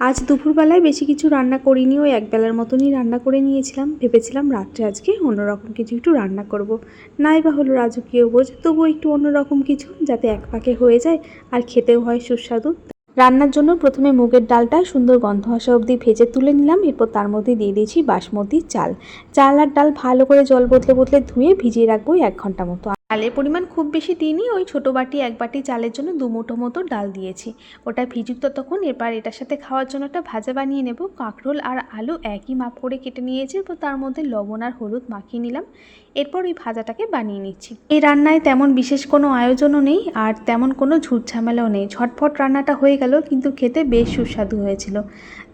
আজ দুপুরবেলায় বেশি কিছু রান্না করিনি, ওই একবেলার মতনই রান্না করে নিয়েছিলাম। ভেবেছিলাম রাত্রে আজকে অন্যরকম কিছু একটু রান্না করব। নাই বা হলো রাজকীয় বোঝ তবুও একটু অন্যরকম কিছু যাতে এক পাকে হয়ে যায় আর খেতেও হয় সুস্বাদু। রান্নার জন্য প্রথমে মুগের ডালটা সুন্দর গন্ধ আসা অবধি ভেজে তুলে নিলাম, এরপর তার মধ্যে দিয়ে দিয়েছি বাসমতি চাল। চাল আর ডাল ভালো করে জল বদলে বদলে ধুয়ে ভিজিয়ে রাখব এক ঘণ্টা মতো। চালের পরিমাণ খুব বেশি দিইনি, ওই ছোটো বাটি, এক বাটি চালের জন্য দু মুঠো মতো ডাল দিয়েছি। ওটা ভিজুক ততক্ষণ, এরপর এটার সাথে খাওয়ার জন্য একটা ভাজা বানিয়ে নেব। কাঁকরোল আর আলু একই মাপ করে কেটে নিয়েছি এরপর তার মধ্যে লবণ আর হলুদ মাখিয়ে নিলাম। এরপর ওই ভাজাটাকে বানিয়ে নিচ্ছি। এই রান্নায় তেমন বিশেষ কোনো আয়োজনও নেই, আর তেমন কোনো ঝুট ঝামেলাও নেই। ঝটফট রান্নাটা হয়ে গেল, কিন্তু খেতে বেশ সুস্বাদু হয়েছিল।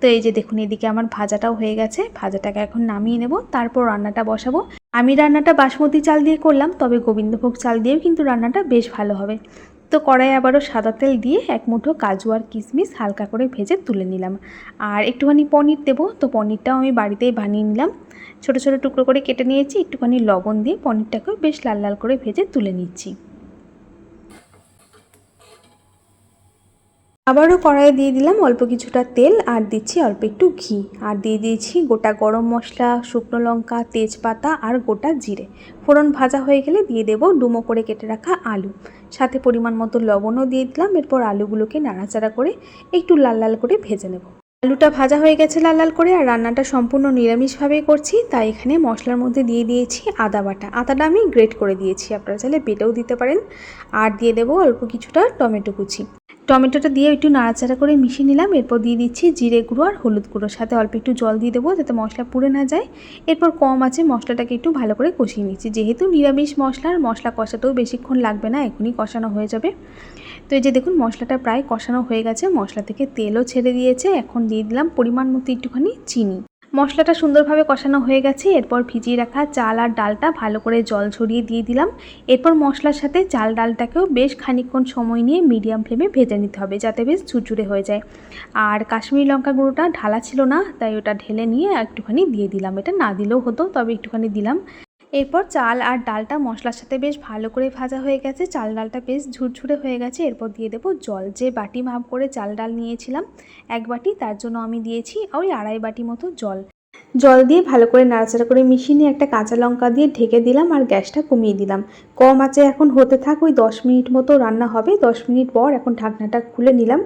তো এই যে দেখুন, এদিকে আমার ভাজাটাও হয়ে গেছে, ভাজাটাকে এখন নামিয়ে নেব, তারপর রান্নাটা বসাবো। আমি রান্নাটা বাসমতি চাল দিয়ে করলাম, তবে গোবিন্দভোগ চাল দিয়েও কিন্তু রান্নাটা বেশ ভালো হবে। তো কড়াই আবারও সাদা তেল দিয়ে এক মুঠো কাজু আর কিশমিশ হালকা করে ভেজে তুলে নিলাম। আর একটুখানি পনির দেবো, তো পনিরটাও আমি বাড়িতেই বানিয়ে নিলাম। ছোটো ছোটো টুকরো করে কেটে নিয়েছি, একটুখানি লবণ দিয়ে পনিরটাকেও বেশ লাল লাল করে ভেজে তুলে নিচ্ছি। আবারও কড়াইয়ে দিয়ে দিলাম অল্প কিছুটা তেল আর দিচ্ছি অল্প একটু ঘি। আর দিয়ে দিয়েছি গোটা গরম মশলা, শুকনো লঙ্কা, তেজপাতা আর গোটা জিরে। ফোড়ন ভাজা হয়ে গেলে দিয়ে দেব ডুমো করে কেটে রাখা আলু। সাথে পরিমাণ মতো লবণও দিয়ে দিলাম, এরপর আলুগুলোকে নাড়াচাড়া করে একটু লাল লাল করে ভেজে নেব। আলুটা ভাজা হয়ে গেছে লাল লাল করে আর রান্নাটা সম্পূর্ণ নিরামিষভাবেই করছি, তাই এখানে মশলার মধ্যে দিয়ে দিয়েছি আদা বাটা। আদাটা আমি গ্রেট করে দিয়েছি, আপনারা চাইলে বেটেও দিতে পারেন। আর দিয়ে দেবো অল্প কিছুটা টমেটো কুচি। টমেটোটা দিয়ে একটু নাড়াচাড়া করে মিশিয়ে নিলাম। এরপর দিয়ে দিচ্ছি জিরে গুঁড়ো আর হলুদ গুঁড়ো। সাথে অল্প একটু জল দিয়ে দেবো যাতে মশলা পুড়ে না যায়। এরপর কম আছে মশলাটাকে একটু ভালো করে কষিয়ে নিচ্ছি। যেহেতু নিরামিষ মশলা, আর মশলা কষাতেও বেশিক্ষণ লাগবে না, এখনই কষানো হয়ে যাবে। তো এই যে দেখুন, মশলাটা প্রায় কষানো হয়ে গেছে। মশলা থেকে তেলও ছেড়ে দিয়েছে। এখন দিয়ে দিলাম পরিমাণ মতো একটুখানি চিনি। মশলাটা সুন্দরভাবে কষানো হয়ে গেছে, এরপর ভিজিয়ে রাখা চাল আর ডালটা ভালো করে জল ছড়িয়ে দিয়ে দিলাম। এরপর মশলার সাথে চাল ডালটাকেও বেশ খানিকক্ষণ সময় নিয়ে মিডিয়াম ফ্লেমে ভেজে নিতে হবে যাতে বেশ ঝুরঝুরে হয়ে যায়। আর কাশ্মীরি লঙ্কা গুঁড়োটা ঢালা ছিল না, তাই ওটা ঢেলে নিয়ে একটুখানি দিয়ে দিলাম। এটা না দিলেও হতো, তবে একটুখানি দিলাম। এরপর চাল আর ডালটা মশলার সাথে বেশ ভালো করে ভাজা হয়ে গেছে। চাল ডালটা বেশ ঝুরঝুরে হয়ে গেছে। এরপর দিয়ে দেবো জল। যে বাটি মাপ করে চাল ডাল নিয়েছিলাম, এক বাটি, তার জন্য আমি দিয়েছি ওই আড়াই বাটি মতো জল। জল দিয়ে ভালো করে নাড়াচাড়া করে মিশিয়ে নিয়ে একটা কাঁচা লঙ্কা দিয়ে ঢেকে দিলাম আর গ্যাসটা কমিয়ে দিলাম। কম আছে এখন হতে থাক ওই দশ মিনিট মতো রান্না হবে। দশ মিনিট পর এখন ঢাকনাটা খুলে নিলাম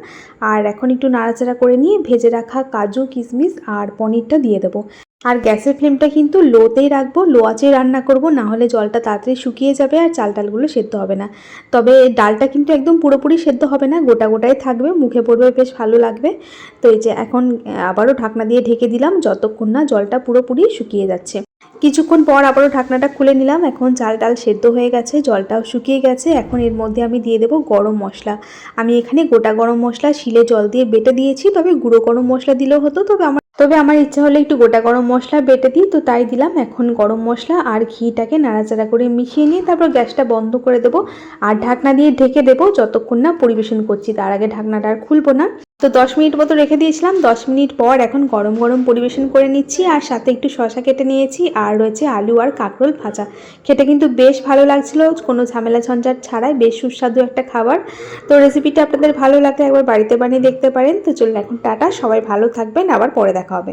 আর এখন একটু নাড়াচাড়া করে নিয়ে ভেজে রাখা কাজু, কিশমিশ আর পনিরটা দিয়ে দেবো। আর গ্যাসের ফ্লেমটা কিন্তু লোতেই রাখব লো আঁচে রান্না করব, না হলে জলটা তাড়াতাড়ি শুকিয়ে যাবে আর চাল ডালগুলো সেদ্ধ হবে না। তবে ডালটা কিন্তু একদম পুরোপুরি সেদ্ধ হবে না, গোটা গোটাই থাকবে, মুখে পড়বে, বেশ ভালো লাগবে। তো এই যে এখন আবারও ঢাকনা দিয়ে ঢেকে দিলাম, যতক্ষণ না জলটা পুরোপুরি শুকিয়ে যাচ্ছে। কিছুক্ষণ পর আবারও ঢাকনাটা খুলে নিলাম। এখন চাল ডাল সেদ্ধ হয়ে গেছে, জলটাও শুকিয়ে গেছে। এখন এর মধ্যে আমি দিয়ে দেবো গরম মশলা। আমি এখানে গোটা গরম মশলা শিলে জল দিয়ে বেটে দিয়েছি। তবে গুঁড়ো গরম মশলা দিলেও হতো, তবে আমার তবে আমার ইচ্ছা হলে একটু গোটা গরম মশলা বেটে দিই, তো তাই দিলাম। এখন গরম মশলা আর ঘিটাকে নাড়াচাড়া করে মিশিয়ে নিয়ে তারপর গ্যাসটা বন্ধ করে দেবো। আর ঢাকনা দিয়ে ঢেকে দেবো, যতক্ষণ না পরিবেশন করছি। তার আগে ঢাকনাটা আর খুলবো না। তো দশ মিনিট মতো রেখে দিয়েছিলাম। দশ মিনিট পর এখন গরম গরম পরিবেশন করে নিচ্ছি আর সাথে একটু শশা কেটে নিয়েছি আর রয়েছে আলু আর কাঁকরোল ভাজা। খেতে কিন্তু বেশ ভালো লাগছিল, কোনো ঝামেলা ঝঞ্ঝাট ছাড়াই বেশ সুস্বাদু একটা খাবার। তো রেসিপিটা আপনাদের ভালো লাগলে একবার বাড়িতে বানিয়ে দেখতে পারেন। তো চলুন এখন টাটা, সবাই ভালো থাকবেন, আবার পরে দেখা হবে।